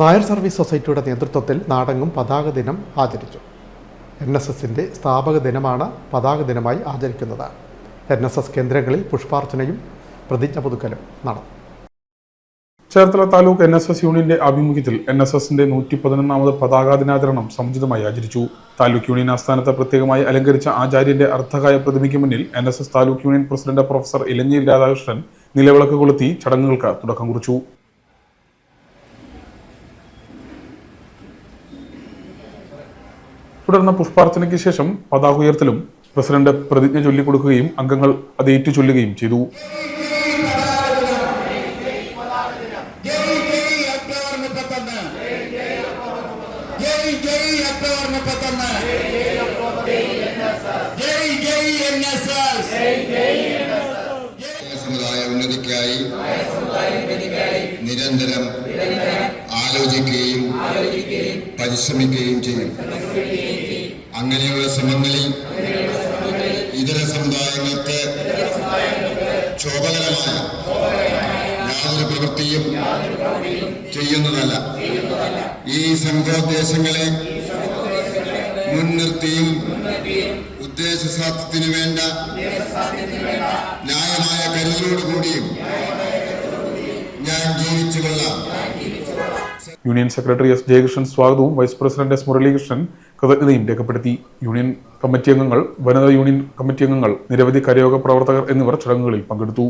Nair service സൊസൈറ്റിയുടെ നേതൃത്വത്തിൽ നാടെങ്ങും പതാക ദിനം ആചരിച്ചു. എൻ എസ് എസിന്റെ സ്ഥാപക ദിനമാണ് പതാക ദിനമായി ആചരിക്കുന്നത്. എൻ എസ് എസ് കേന്ദ്രങ്ങളിൽ പുഷ്പാർച്ചനയും പ്രതിജ്ഞ പുതുക്കലും നടന്നു. Cherthala taluk N S S യൂണിയന്റെ ആഭിമുഖ്യത്തിൽ എൻ എസ് എസിന്റെ നൂറ്റി പതിനൊന്നാമത് പതാക ദിനാചരണം സമുചിതമായി ആചരിച്ചു. താലൂക്ക് യൂണിയൻ ആസ്ഥാനത്ത് പ്രത്യേകമായി അലങ്കരിച്ച ആചാര്യന്റെ അർത്ഥകായ പ്രതിമയ്ക്ക് മുന്നിൽ N S S taluk union president professor Elanji Radhakrishnan നിലവിളക്ക് കൊളുത്തി ചടങ്ങുകൾക്ക് തുടക്കം കുറിച്ചു. തുടർന്ന് പുഷ്പാർച്ചനയ്ക്ക് ശേഷം പതാക ഉയർത്തലും പ്രസിഡന്റ് പ്രതിജ്ഞ ചൊല്ലിക്കൊടുക്കുകയും അംഗങ്ങൾ അത് ഏറ്റുചൊല്ലുകയും ചെയ്തു. സമുദായ ഉന്നതിക്കായി നിരന്തരം ആലോചിക്കുകയും പരിശ്രമിക്കുകയും ചെയ്യും. അങ്ങനെയുള്ള ശ്രമങ്ങളിൽ ഇതര സമുദായങ്ങൾക്ക് ശോഭകരമായ യാതൊരു പ്രവൃത്തിയും ചെയ്യുന്നതല്ല. ഈ സംഘോദ്ദേശങ്ങളെ മുൻനിർത്തിയും ഉദ്ദേശസാധ്യത്തിനു വേണ്ട ന്യായമായ കരുതലോടുകൂടിയും ഞാൻ ജീവിച്ചു കൊള്ളാം യൂണിയൻ സെക്രട്ടറി എസ് ജയകൃഷ്ണൻ സ്വാഗതവും വൈസ് പ്രസിഡന്റ് എസ് മുരളീകൃഷ്ണൻ കൃതജ്ഞതയും രേഖപ്പെടുത്തി. യൂണിയൻ കമ്മിറ്റി അംഗങ്ങൾ വനിതാ യൂണിയൻ കമ്മിറ്റി അംഗങ്ങൾ നിരവധി കരയോഗ പ്രവർത്തകർ എന്നിവർ ചടങ്ങുകളിൽ പങ്കെടുത്തു.